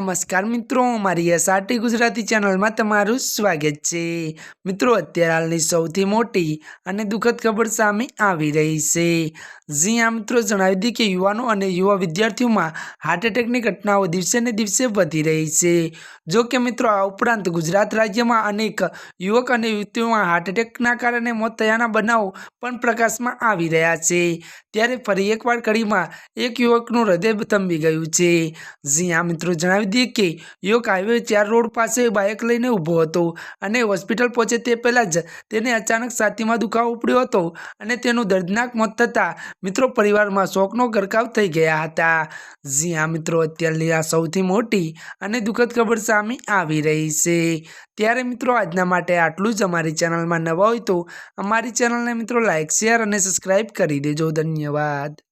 નમસ્કાર મિત્રો, મારી એસઆરટી ગુજરાતી ચેનલમાં તમારું સ્વાગત છે. મિત્રો, અત્યારે હાલની સૌથી મોટી અને દુઃખદ ખબર સામે આવી રહી છે. જી આ મિત્રો, જણાવી દઈએ કે યુવાનો અને યુવા વિદ્યાર્થીઓમાં હાર્ટ એટેકની ઘટનાઓ દિવસે ને દિવસે વધી રહી છે. જો કે મિત્રો, આ ઉપરાંત ગુજરાત રાજ્યમાં અનેક યુવક અને યુવતીઓમાં હાર્ટ એટેકના કારણે મોત થયાના બનાવો પણ પ્રકાશમાં આવી રહ્યા છે. ત્યારે ફરી એકવાર કડીમાં એક યુવકનું હૃદય થંભી ગયું છે. જી આ મિત્રો, જણાવી દઈએ યોગ હાઈવે ચાર રોડ પાસે બાઇક લઈને ઊભો હતો અને હોસ્પિટલ પહોંચે તે પહેલાં જ તેને અચાનક છાતીમાં દુખાવો ઉપડ્યો હતો અને તેનું દર્દનાક મોત થતાં મિત્રો પરિવારમાં શોકનો ગરકાવ થઈ ગયા હતા. જી હા મિત્રો, અત્યારની આ સૌથી મોટી અને દુઃખદ ખબર સામે આવી રહી છે. ત્યારે મિત્રો આજના માટે આટલું જ. અમારી ચેનલમાં નવા હોય તો અમારી ચેનલને મિત્રો લાઇક, શેર અને સબસ્ક્રાઈબ કરી દેજો. ધન્યવાદ.